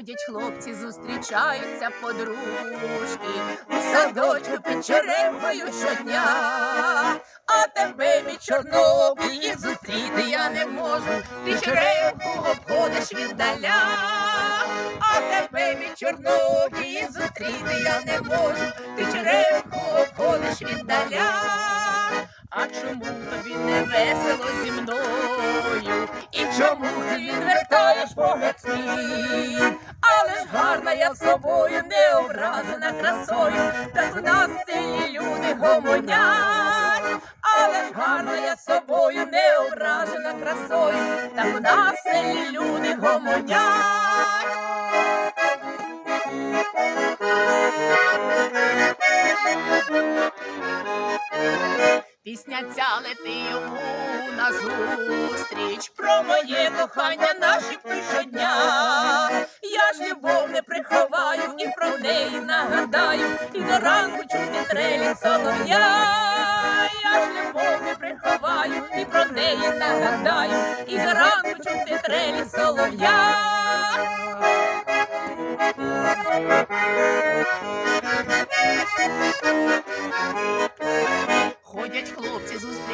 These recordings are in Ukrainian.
Ходять хлопці, зустрічаються подружки, у садочку під черемхою щодня. А тебе, мій чорнобилі, зустріти я не можу, ти черемху обходиш віддаля. А тебе, мій чорнобилі, зустріти я не можу, ти черемху обходиш віддаля. А чому тобі не весело зі мною? І чому ти відвертаєш погляд свій? Ж я собою, не ображена красою, та в нас селі люди гомонять. Але гарна я собою, не ображена красою, та в нас селі люди гомонять. Пісня ця лети йому назустріч про моє кохання наші щодня. Я неї нагадаю, і до ранку чути трелі солов'я. Я ж любов не приховаю і про неї нагадаю, і до ранку чути трелі солов'я.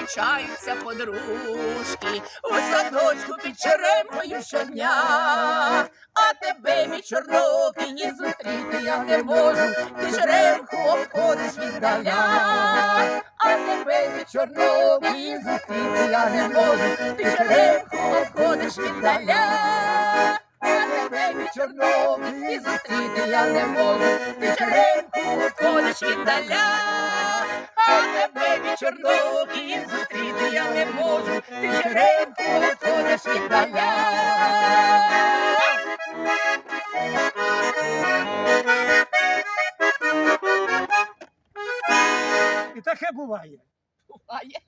Зустрічаються подружки у садочку під черемкою щодня. А тебе, мій чорнокий, ні зустріти я не можу, ти черемху обходиш віддаля. А тебе, мій чорнокий, зустріти я не можу, ти черемху обходиш віддаля. Тебе, мій чорнокий, зустріти я не можу, ти черемху обходиш віддаля. Чорноки зустріти я не можу, ти черенку отвориш і віддаля. І таке буває. Буває.